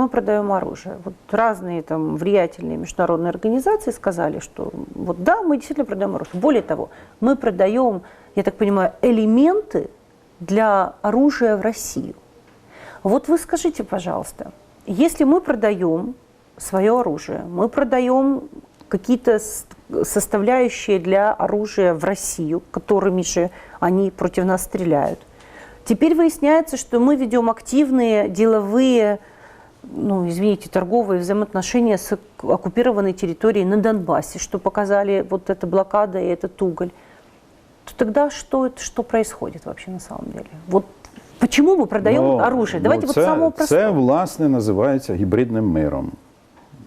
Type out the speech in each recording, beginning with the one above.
мы продаем оружие. Вот разные там влиятельные международные организации сказали, что вот да, мы действительно продаем оружие. Более того, мы продаем, я так понимаю, элементы для оружия в Россию. Вот вы скажите, пожалуйста, если мы продаем свое оружие, мы продаем какие-то составляющие для оружия в Россию, которыми же они против нас стреляют. Теперь выясняется, что мы ведем активные деловые, ну, извините, торговые взаимоотношения с ок- оккупированной территорией на Донбассе, что показали вот эта блокада и этот уголь. То тогда что, это, что происходит вообще на самом деле? Вот почему мы продаем Ну, оружие? Давайте ну, вот це, самого простого. Це, власне, називається гібридним миром.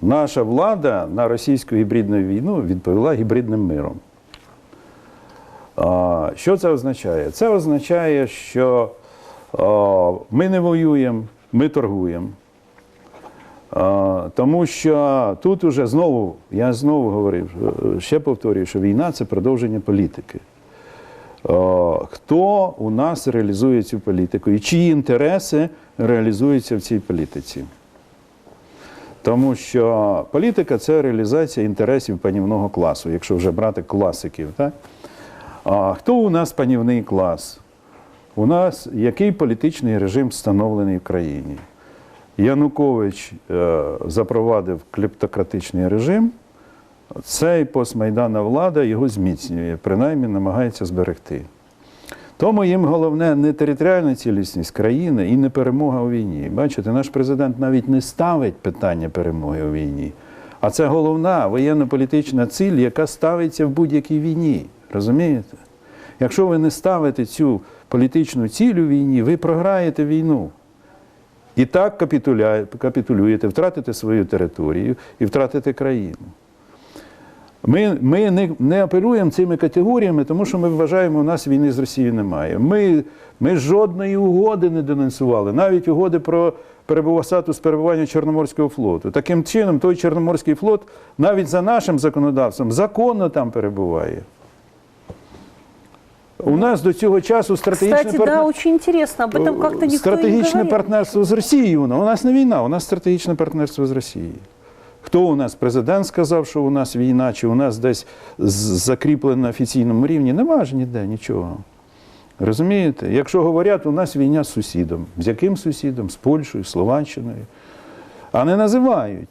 Наша влада на російську гібридну війну відповіла гібридним миром. А, Що це означає? Це означає, що а, ми не воюємо, ми торгуємо. Тому що тут уже знову, я знову говорив, е, ще повторюю, що війна це продовження політики. Е, Хто у нас реалізує цю політику і чиї інтереси реалізуються в цій політиці? Тому що політика це реалізація інтересів панівного класу, якщо вже брати класиків. Так? А хто у нас панівний клас? У нас який політичний режим встановлений в країні? Янукович е, запровадив клептократичний режим. Цей постмайдана влада його зміцнює, принаймні намагається зберегти. Тому їм головне не територіальна цілісність країни і не перемога у війні. Бачите, наш президент навіть не ставить питання перемоги у війні. А це головна воєнно-політична ціль, яка ставиться в будь-якій війні. Розумієте? Якщо ви не ставите цю політичну ціль у війні, ви програєте війну. І так капітулюєте, втратите свою територію і втратите країну. Ми, ми не, не апелюємо цими категоріями, тому що ми вважаємо, у нас війни з Росією немає. Ми, ми жодної угоди не денонсували, навіть угоди про статус перебування Чорноморського флоту. Таким чином, той Чорноморський флот навіть за нашим законодавством законно там перебуває. У нас до цього часу стратегічне Кстати, партнер- да, очень интересно. Об этом как-то никто и не стратегічне партнерство з Росією. У нас не війна, у нас стратегічне партнерство з Росією. Хто у нас президент сказав, що у нас війна, чи у нас десь закріплено на офіційному рівні? Нема ж ніде нічого. Розумієте? Якщо говорять, у нас війна з сусідом. З яким сусідом? З Польщею, Словаччиною. А не називають.